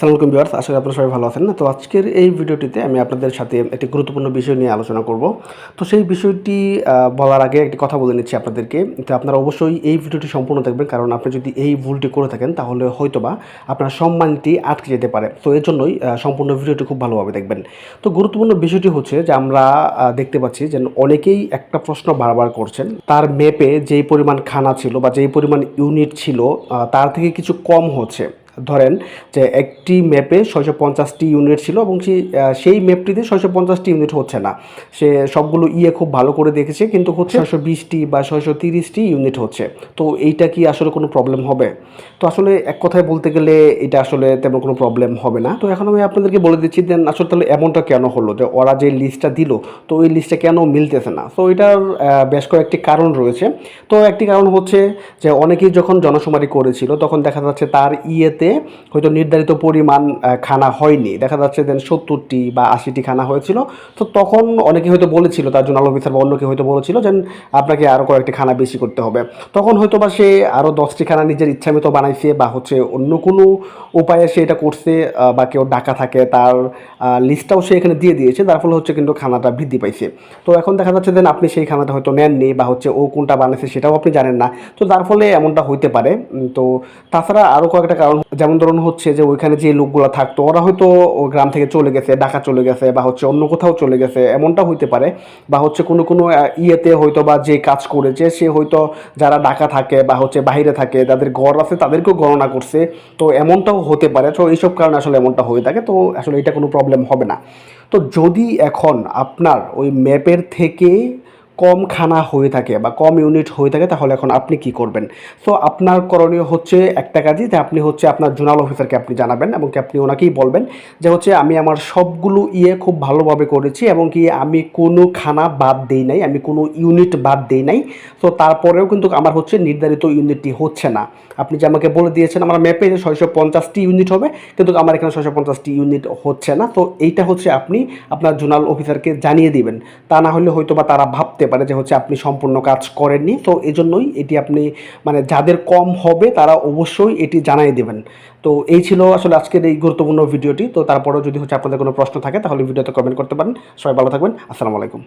সালামালাইকুম বিয়ার্স আশা করি আপনারা সবাই ভালো আছেন। তো আজকের এই ভিডিওটিতে আমি আপনাদের সাথে একটি গুরুত্বপূর্ণ বিষয় নিয়ে আলোচনা করব। তো সেই বিষয়টি বলার আগে একটি কথা বলে নিচ্ছি আপনাদেরকে তো আপনারা অবশ্যই এই ভিডিওটি সম্পূর্ণ দেখবেন, কারণ আপনি যদি এই ভুলটি করে থাকেন, তাহলে হয়তোবা আপনার সম্মানটি আটকে যেতে পারে। তো এর জন্যই সম্পূর্ণ ভিডিওটি খুব ভালোভাবে দেখবেন। তো গুরুত্বপূর্ণ বিষয়টি হচ্ছে যে আমরা দেখতে পাচ্ছি যে অনেকেই একটা প্রশ্ন বারবার করছেন। তার মেপে যেই পরিমাণ খানা ছিল বা যেই পরিমাণ ইউনিট ছিল তার থেকে কিছু কম হচ্ছে। ধরেন যে একটি ম্যাপে ছয়শো পঞ্চাশটি ইউনিট ছিল এবং সেই ম্যাপটিতে ছয়শো পঞ্চাশটি ইউনিট হচ্ছে না। সে সবগুলো ইয়ে খুব ভালো করে দেখেছে, কিন্তু হচ্ছে ছয়শো বিশটি বা ছয়শো তিরিশটি ইউনিট হচ্ছে। তো এইটা কি আসলে কোনো প্রবলেম হবে? তো আসলে এক কথায় বলতে গেলে এটা আসলে তেমন কোনো প্রবলেম হবে না। তো এখন আমি আপনাদেরকে বলে দিচ্ছি দেন আসলে তাহলে এমনটা কেন হলো? যে ওরা যে লিস্টটা দিল, তো ওই লিস্টটা কেন মিলতেছে না? তো এটার বেশ কয়েকটি কারণ রয়েছে। তো একটি কারণ হচ্ছে যে অনেকেই যখন জনশুমারি করেছিল, তখন দেখা যাচ্ছে তার ইয়েতে হয়তো নির্ধারিত পরিমাণ খানা হয়নি। দেখা যাচ্ছে দেন সত্তরটি বা আশিটি খানা হয়েছিল। তো তখন অনেকে হয়তো বলেছিল, তার জোনাল অফিসার বা অন্য কেউ হয়তো বলেছিল যে, আপনাকে আরও কয়েকটি খানা বেশি করতে হবে। তখন হয়তো বা সে আরও দশটি খানা নিজের ইচ্ছা মতো বানাইছে বা হচ্ছে অন্য কোনো উপায়ে সে এটা করছে বা কেউ ডাকা থাকে, তার লিস্টটাও সে এখানে দিয়ে দিয়েছে তার ফলে হচ্ছে কিন্তু খানাটা বৃদ্ধি পাইছে। তো এখন দেখা যাচ্ছে যে আপনি সেই খানাটা হয়তো নেননি বা হচ্ছে ও কোনটা বানাইছে সেটাও আপনি জানেন না। তো তার ফলে এমনটা হইতে পারে। তো তাছাড়া আরও কয়েকটা কারণ যেমন ধরুন হচ্ছে যে ওইখানে যে লোকগুলো থাকতো, ওরা হয়তো গ্রাম থেকে চলে গেছে, ঢাকা চলে গেছে বা হচ্ছে অন্য কোথাও চলে গেছে, এমনটা হইতে পারে বা হচ্ছে কোনো কোনো ইয়েতে হয়তো বা যে কাজ করেছে, সে হয়তো যারা ঢাকা থাকে বা হচ্ছে বাইরে থাকে তাদের ঘর আছে তাদেরকেও গণনা করছে, তো এমনটাও হতে পারে। তো এইসব কারণে আসলে এমনটা হয়ে থাকে, তো আসলে এটা কোনো প্রবলেম হবে না। তো যদি এখন আপনার ওই ম্যাপের থেকে কম খানা হয়ে থাকে বা কম ইউনিট হয়ে থাকে, তাহলে এখন আপনি কি করবেন? সো আপনার করণীয় হচ্ছে একটা কাজই, যে আপনি হচ্ছে আপনার জোনাল অফিসারকে আপনি জানাবেন এবং কি আপনি ওনাকেই বলবেন যে হচ্ছে আমি আমার সবগুলো ইয়ে খুব ভালোভাবে করেছি এবং কি আমি কোনো খানা বাদ দেই নাই, আমি কোনো ইউনিট বাদ দেই নাই। তো তারপরেও কিন্তু আমার হচ্ছে নির্ধারিত ইউনিটটি হচ্ছে না। আপনি যে আমাকে বলে দিয়েছেন, আমার ম্যাপে যে ছয়শো পঞ্চাশটি ইউনিট হবে, কিন্তু আমার এখানে ছয়শো পঞ্চাশটি ইউনিট হচ্ছে না। তো এইটা হচ্ছে আপনি আপনার জোনাল অফিসারকে জানিয়ে দিবেন। তা না হলে হয়তো বা তারা ভাবতে পারে যে হচ্ছে আপনি সম্পূর্ণ কাজ করেননি। তো এজন্যই এটি আপনি মানে যাদের কম হবে তারা অবশ্যই এটি জানাই দেবেন। তো এই ছিল আসলে আজকের এই গুরুত্বপূর্ণ ভিডিওটি। তো তারপরেও যদি হচ্ছে আপনাদের কোনো প্রশ্ন থাকে তাহলে ভিডিওতে কমেন্ট করতে পারেন। সবাই ভালো থাকবেন। আসসালামু আলাইকুম।